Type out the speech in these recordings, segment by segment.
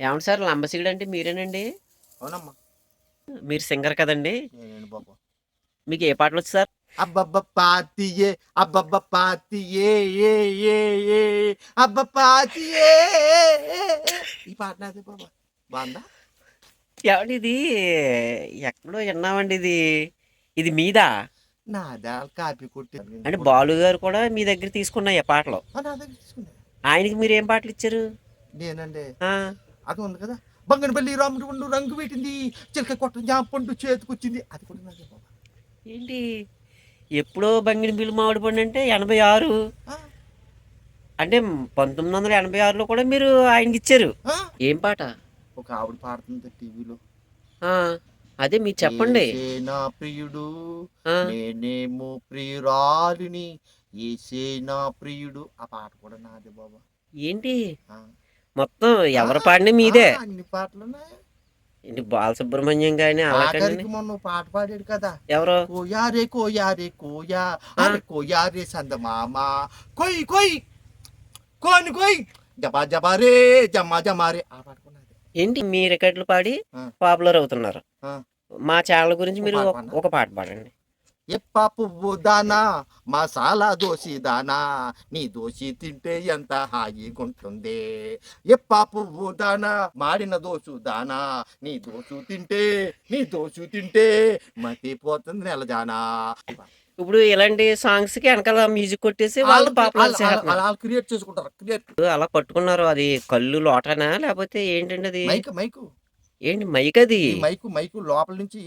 ఏమండి సార్? లంబసిగుడు అంటే మీరేనండి? అవునమ్మా. మీరు సింగర్ కదండి? మీకు ఏ పాటలు వచ్చు సార్? అబ్బబ్బ పాతియే అబ్బబ్బ పాతియే ఏ ఏ ఏ అబ్బ పాతియే ఈ పాట నాదే బాబా. బాగుందా? ఏమండి ఇది? ఎక్కడో విన్నామండి ఇది. ఇది మీదా? నాదా కాపీ కొట్టి అంటే బాలు గారు కూడా మీ దగ్గర తీసుకున్న ఈ పాటలు? ఆ, తీసుకున్నా ఆయనకి మీరు ఏం పాటలు ఇచ్చారు? నేనండి. అది ఉంది కదా? బంగనపల్లి రాముడు ఉండు రంగు పెట్టింది చిలక కొట్ట జాంపండు చేతికొచ్చింది. అది కూడా బాబా. ఏంటి? ఎప్పుడో బంగిని బిల్లు మామిడి పండు అంటే ఎనభై ఆరు. అంటే పంతొమ్మిది వందల ఎనభై ఆరులో కూడా మీరు ఆయనకి ఇచ్చారు. ఏం పాట? ఒక ఆవిడ పాడుతుంది టీవీలో. అదే మీరు చెప్పండి. నా ప్రియుడు నేనేమో ప్రియురాలిని. ఏసే నా ప్రియుడు. ఆ పాట కూడా నాదే బాబా. ఏంటి. మొత్తం ఎవరు పాడినా మీదే. అన్ని పాటలు. ఏంటి బాలసుబ్రహ్మణ్యం కానీ అలాగే మొన్న పాట పాడాడు కదా. ఎవరు? కోయారే కోయారే కోయా అరే కోయారే సందమామ. కొయ్ కొయ్. కోని కొయ్. జబా జబా రే జమా జమా రే. ఆ పాట కూడా నాదే. ఏంటి మీ రికార్డులు పాడి. పాపులర్ అవుతున్నారు. మా ఛానల్ గురించి మీరు? ఒక పాట పాడండి. ఎప్ప పువ్వు దానా మసాలా దోసి దానా నీ దోసి తింటే ఎంత హాయిగుంటుంది ఎప్ప పువ్వు దానా మాడిన దోసు దానా నీ దోసు తింటే నీ దోసు తింటే మతిపోతుంది నెల జానా. ఇప్పుడు ఇలాంటి సాంగ్స్కి వెనకాల మ్యూజిక్ కొట్టేసి వాళ్ళు అలా క్రియేట్ చేసుకుంటారు క్రియేట్ అలా పట్టుకున్నారు అది కళ్ళు లోటనా లేకపోతే ఏంటండి అది మైక్ మైకు. ఏంటి మైక్ అది మైకు మైకు లోపల నుంచి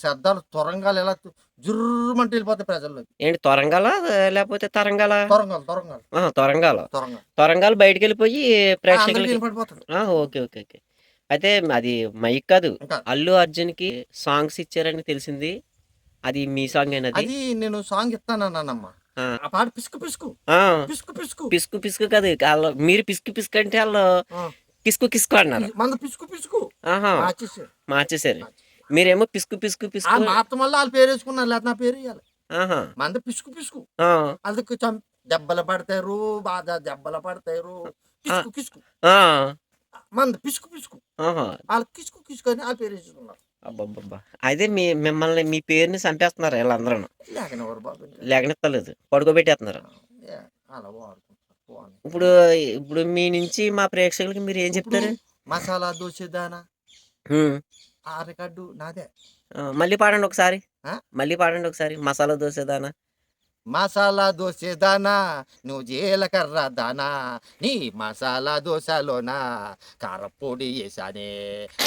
శబ్దాలు తొరంగాలు ఎలా జుర్రమంటే వెళ్ళిపోతాయి ప్రజల్లో ఏంటి తొరంగాల లేకపోతే తరంగాల? తొరంగాలు తొరంగాలు. తొరంగాలు. తొరంగాలు. బయటికి వెళ్ళిపోయి ఆ, ఓకే ఓకే ఓకే. అయితే అది మైక్ కాదు. అల్లు అర్జున్కి సాంగ్స్ ఇచ్చారని తెలిసింది. అది మీ సాంగ్ అయినది అది? నేను సాంగ్ ఇస్తానన్నానమ్మా ఆ. పాట పిసుకు పిసుకు. పిసుకు పిసుకు. పిసుకు పిసుకు కాదు. వాళ్ళు మీరు పిసుకు పిసుకు అంటే వాళ్ళు. కిసుకు కిసుకు అన్నారు. మన పిసుకు పిసుకు. మార్చేసారు మార్చేశారు. మీరేమో పిసుకు పిసుకు పిసుకు. మార్తం వల్ల వాళ్ళు పేరు వేసుకున్నారు లేదా నా పేరు ఇవ్వాలి మంద పిసుకు పిసుకు. అందుకు దెబ్బలు పడతారు బాధ దెబ్బలు పడతారు. పిసుకు పిసుకు. ఆ, మంద పిసుకు పిసుకు. వాళ్ళు కిసుకు కిసుకు అని ఆ పేరు వేసుకున్నారు. అబ్బబ్బబ్బా. అదే మీ మిమ్మల్ని మీ పేరుని చంపేస్తున్నారు వీళ్ళందరూ లేకనెత్తలేదు పడుకోబెట్టేస్తున్నారు. ఇప్పుడు ఇప్పుడు మీ నుంచి మా ప్రేక్షకులకి మీరు ఏం చెప్తారు? మసాలా దోశ దానా. ఆ రికార్డు నాదే. మళ్ళీ పాడండి ఒకసారి? మళ్ళీ పాడండి ఒకసారి. మసాలా దోశ దానా? మసాలా దోశ దానా నువ్వు జీలకర్ర దానా నీ మసాలా దోశలోన? కారపొడి వేసానే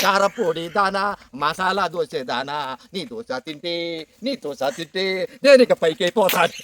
కారపొడి దానా మసాలా దోశ దానా నీ దోశ తింటే నీ దోశ తింటే నేను ఇక పైకి అయిపోతాను.